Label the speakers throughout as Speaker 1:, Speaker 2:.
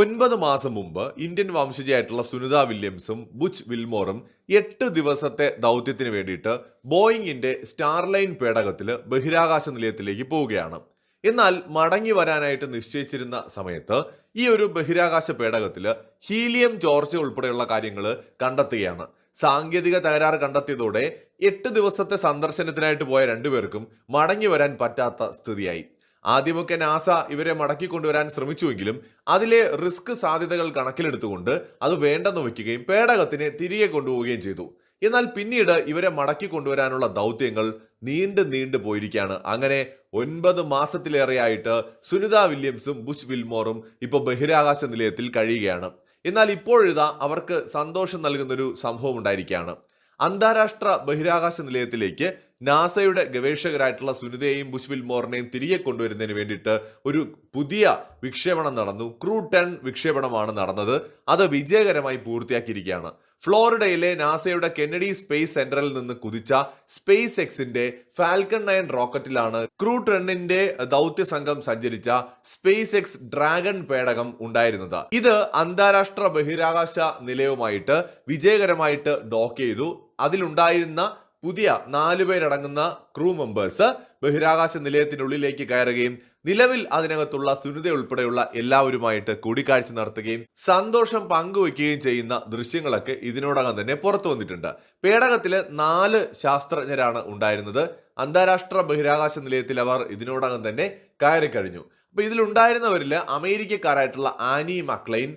Speaker 1: ഒൻപത് മാസം മുമ്പ് ഇന്ത്യൻ വംശജയായിട്ടുള്ള സുനിത വില്യംസും ബുച്ച് വിൽമോറും എട്ട് ദിവസത്തെ ദൗത്യത്തിന് വേണ്ടിയിട്ട് ബോയിങ്ങിന്റെ സ്റ്റാർലൈൻ പേടകത്തിൽ ബഹിരാകാശ നിലയത്തിലേക്ക് പോവുകയാണ്. എന്നാൽ മടങ്ങി വരാനായിട്ട് നിശ്ചയിച്ചിരുന്ന സമയത്ത് ഈ ഒരു ബഹിരാകാശ പേടകത്തിൽ ഹീലിയം ചോർച്ച ഉൾപ്പെടെയുള്ള കാര്യങ്ങൾ കണ്ടെത്തുകയാണ്. സാങ്കേതിക തകരാറ് കണ്ടെത്തിയതോടെ എട്ട് ദിവസത്തെ സന്ദർശനത്തിനായിട്ട് പോയ രണ്ടുപേർക്കും മടങ്ങി വരാൻ പറ്റാത്ത സ്ഥിതിയായി. ആദ്യമൊക്കെ നാസ ഇവരെ മടക്കി കൊണ്ടുവരാൻ ശ്രമിച്ചുവെങ്കിലും അതിലെ റിസ്ക് സാധ്യതകൾ കണക്കിലെടുത്തുകൊണ്ട് അത് വേണ്ടെന്ന് വയ്ക്കുകയും പേടകത്തിനെ തിരികെ കൊണ്ടുപോവുകയും ചെയ്തു. എന്നാൽ പിന്നീട് ഇവരെ മടക്കി കൊണ്ടുവരാനുള്ള ദൗത്യങ്ങൾ നീണ്ടു നീണ്ടു പോയിരിക്കുകയാണ്. അങ്ങനെ ഒൻപത് മാസത്തിലേറെയായിട്ട് സുനിത വില്യംസും ബുഷ് വിൽമോറും ഇപ്പോൾ ബഹിരാകാശ നിലയത്തിൽ കഴിയുകയാണ്. എന്നാൽ ഇപ്പോഴിതാ അവർക്ക് സന്തോഷം നൽകുന്നൊരു സംഭവം ഉണ്ടായിരിക്കുകയാണ്. അന്താരാഷ്ട്ര ബഹിരാകാശ നിലയത്തിലേക്ക് നാസയുടെ ഗവേഷകരായിട്ടുള്ള സുനിതയെയും ബുഷ്വിൽ മോറിനെയും തിരികെ കൊണ്ടുവരുന്നതിന് വേണ്ടിയിട്ട് ഒരു പുതിയ വിക്ഷേപണം നടന്നു. ക്രൂ ടെൻ വിക്ഷേപണമാണ് നടന്നത്. അത് വിജയകരമായി പൂർത്തിയാക്കിയിരിക്കുകയാണ്. ഫ്ലോറിഡയിലെ നാസയുടെ കെന്നഡി സ്പേസ് സെന്ററിൽ നിന്ന് കുതിച്ച സ്പേസ് എക്സിന്റെ ഫാൽക്കൺ നയൻ റോക്കറ്റിലാണ് ക്രൂ ടെന്നിന്റെ ദൗത്യ സംഘം സഞ്ചരിച്ച സ്പേസ് എക്സ് ഡ്രാഗൺ പേടകം ഉണ്ടായിരുന്നത്. ഇത് അന്താരാഷ്ട്ര ബഹിരാകാശ നിലയവുമായിട്ട് വിജയകരമായിട്ട് ഡോക്ക് ചെയ്തു. അതിലുണ്ടായിരുന്ന പുതിയ നാലു പേരടങ്ങുന്ന ക്രൂ മെമ്പേഴ്സ് ബഹിരാകാശ നിലയത്തിനുള്ളിലേക്ക് കയറുകയും നിലവിൽ അതിനകത്തുള്ള സുനിത ഉൾപ്പെടെയുള്ള എല്ലാവരുമായിട്ട് കൂടിക്കാഴ്ച നടത്തുകയും സന്തോഷം പങ്കുവെക്കുകയും ചെയ്യുന്ന ദൃശ്യങ്ങളൊക്കെ ഇതിനോടകം തന്നെ പുറത്തു വന്നിട്ടുണ്ട്. പേടകത്തിൽ നാല് ശാസ്ത്രജ്ഞരാണ് ഉണ്ടായിരുന്നത്. അന്താരാഷ്ട്ര ബഹിരാകാശ നിലയത്തിൽ അവർ ഇതിനോടകം തന്നെ കയറി കഴിഞ്ഞു. അപ്പൊ ഇതിലുണ്ടായിരുന്നവരിൽ അമേരിക്കക്കാരായിട്ടുള്ള ആനി മക്ലൈൻ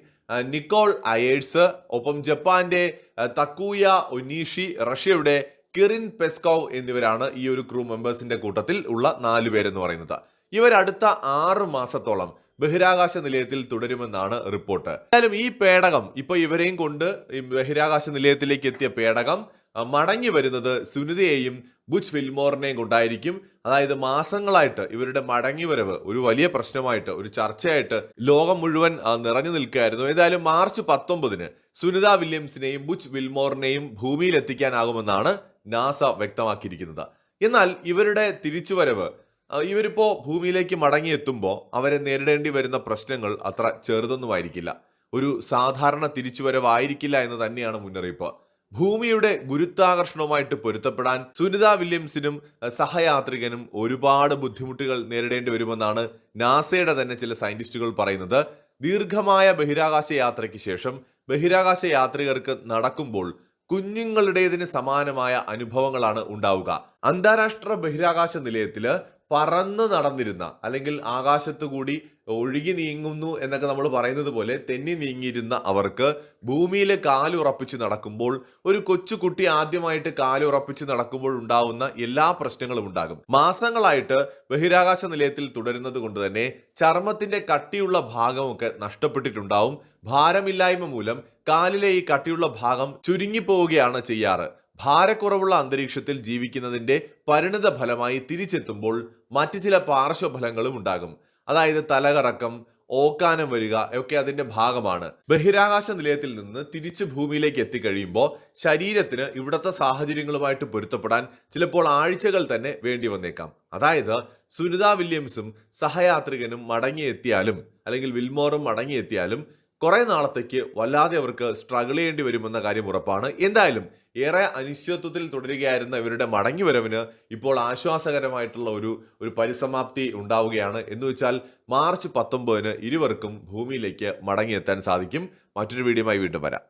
Speaker 1: നിക്കോൾ അയേഴ്സ് ഒപ്പം ജപ്പാന്റെ തക്കൂയ ഒനീഷി റഷ്യയുടെ കിറിൻ പെസ്കോവ് എന്നിവരാണ് ഈ ഒരു ക്രൂ മെമ്പേഴ്സിന്റെ കൂട്ടത്തിൽ ഉള്ള നാലു പേരെന്ന് പറയുന്നത്. ഇവർ അടുത്ത ആറ് മാസത്തോളം ബഹിരാകാശ നിലയത്തിൽ തുടരുമെന്നാണ് റിപ്പോർട്ട്. എന്തായാലും ഈ പേടകം ഇപ്പൊ ഇവരെയും കൊണ്ട് ഈ ബഹിരാകാശ നിലയത്തിലേക്ക് എത്തിയ പേടകം മടങ്ങി വരുന്നത് സുനിതയെയും ബുച്ച് വിൽമോറിനെയും കൊണ്ടായിരിക്കും. അതായത് മാസങ്ങളായിട്ട് ഇവരുടെ മടങ്ങി വരവ് ഒരു വലിയ പ്രശ്നമായിട്ട് ഒരു ചർച്ചയായിട്ട് ലോകം മുഴുവൻ നിറഞ്ഞു നിൽക്കുകയായിരുന്നു. ഏതായാലും മാർച്ച് പത്തൊമ്പതിന് സുനിത വില്യംസിനെയും ബുച്ച് വിൽമോറിനെയും ഭൂമിയിൽ എത്തിക്കാനാകുമെന്നാണ് നാസ വ്യക്തമാക്കിയിരിക്കുന്നത്. എന്നാൽ ഇവരുടെ തിരിച്ചുവരവ് ഇവരിപ്പോൾ ഇവരിപ്പോ ഭൂമിയിലേക്ക് മടങ്ങിയെത്തുമ്പോൾ അവരെ നേരിടേണ്ടി വരുന്ന പ്രശ്നങ്ങൾ അത്ര ചെറുതൊന്നുമായിരിക്കില്ല. ഒരു സാധാരണ തിരിച്ചുവരവായിരിക്കില്ല എന്ന് തന്നെയാണ് മുന്നറിയിപ്പ്. ഭൂമിയുടെ ഗുരുത്വാകർഷണവുമായിട്ട് പൊരുത്തപ്പെടാൻ സുനിത വില്യംസിനും സഹയാത്രികനും ഒരുപാട് ബുദ്ധിമുട്ടുകൾ നേരിടേണ്ടി വരുമെന്നാണ് നാസയുടെ തന്നെ ചില സയന്റിസ്റ്റുകൾ പറയുന്നത്. ദീർഘമായ ബഹിരാകാശ യാത്രയ്ക്ക് ശേഷം ബഹിരാകാശ യാത്രികർക്ക് നടക്കുമ്പോൾ കുഞ്ഞുങ്ങളുടേതിന് സമാനമായ അനുഭവങ്ങളാണ് ഉണ്ടാവുക. അന്താരാഷ്ട്ര ബഹിരാകാശ നിലയത്തിൽ പറന്ന് നടന്നിരുന്ന അല്ലെങ്കിൽ ആകാശത്തു കൂടി ഒഴുകി നീങ്ങുന്നു എന്നൊക്കെ നമ്മൾ പറയുന്നത് പോലെ തെന്നി നീങ്ങിയിരുന്ന അവർക്ക് ഭൂമിയിൽ കാലുറപ്പിച്ച് നടക്കുമ്പോൾ ഒരു കൊച്ചുകുട്ടി ആദ്യമായിട്ട് കാലുറപ്പിച്ച് നടക്കുമ്പോൾ ഉണ്ടാവുന്ന എല്ലാ പ്രശ്നങ്ങളും ഉണ്ടാകും. മാസങ്ങളായിട്ട് ബഹിരാകാശ നിലയത്തിൽ തുടരുന്നത് കൊണ്ട് തന്നെ ചർമ്മത്തിന്റെ കട്ടിയുള്ള ഭാഗമൊക്കെ നഷ്ടപ്പെട്ടിട്ടുണ്ടാവും. ഭാരമില്ലായ്മ മൂലം കാലിലെ ഈ കട്ടിയുള്ള ഭാഗം ചുരുങ്ങി പോവുകയാണ് ചെയ്യാറ്. ഭാരക്കുറവുള്ള അന്തരീക്ഷത്തിൽ ജീവിക്കുന്നതിന്റെ പരിണിത ഫലമായി തിരിച്ചെത്തുമ്പോൾ മറ്റു ചില പാർശ്വഫലങ്ങളും ഉണ്ടാകും. അതായത് തലകറക്കം ഓക്കാനം വരിക ഒക്കെ അതിന്റെ ഭാഗമാണ്. ബഹിരാകാശ നിലയത്തിൽ നിന്ന് തിരിച്ച് ഭൂമിയിലേക്ക് എത്തിക്കഴിയുമ്പോൾ ശരീരത്തിന് ഇവിടുത്തെ സാഹചര്യങ്ങളുമായിട്ട് പൊരുത്തപ്പെടാൻ ചിലപ്പോൾ ആഴ്ചകൾ തന്നെ വേണ്ടി വന്നേക്കാം. അതായത് സുനിത വില്യംസും സഹയാത്രികനും മടങ്ങിയെത്തിയാലും അല്ലെങ്കിൽ വിൽമോറും മടങ്ങിയെത്തിയാലും കുറെ നാളത്തേക്ക് വല്ലാതെ അവർക്ക് സ്ട്രഗിൾ ചെയ്യേണ്ടി വരുമെന്ന കാര്യം ഉറപ്പാണ്. എന്തായാലും ഏറെ അനിശ്ചിതത്വത്തിൽ തുടരുകയായിരുന്ന ഇവരുടെ മടങ്ങിവരവിന് ഇപ്പോൾ ആശ്വാസകരമായിട്ടുള്ള ഒരു ഒരു പരിസമാപ്തി ഉണ്ടാവുകയാണ്. എന്ന് വെച്ചാൽ മാർച്ച് പത്തൊമ്പതിന് ഇരുവർക്കും ഭൂമിയിലേക്ക് മടങ്ങിയെത്താൻ സാധിക്കും. മറ്റൊരു വീഡിയോയുമായി വീണ്ടും വരാം.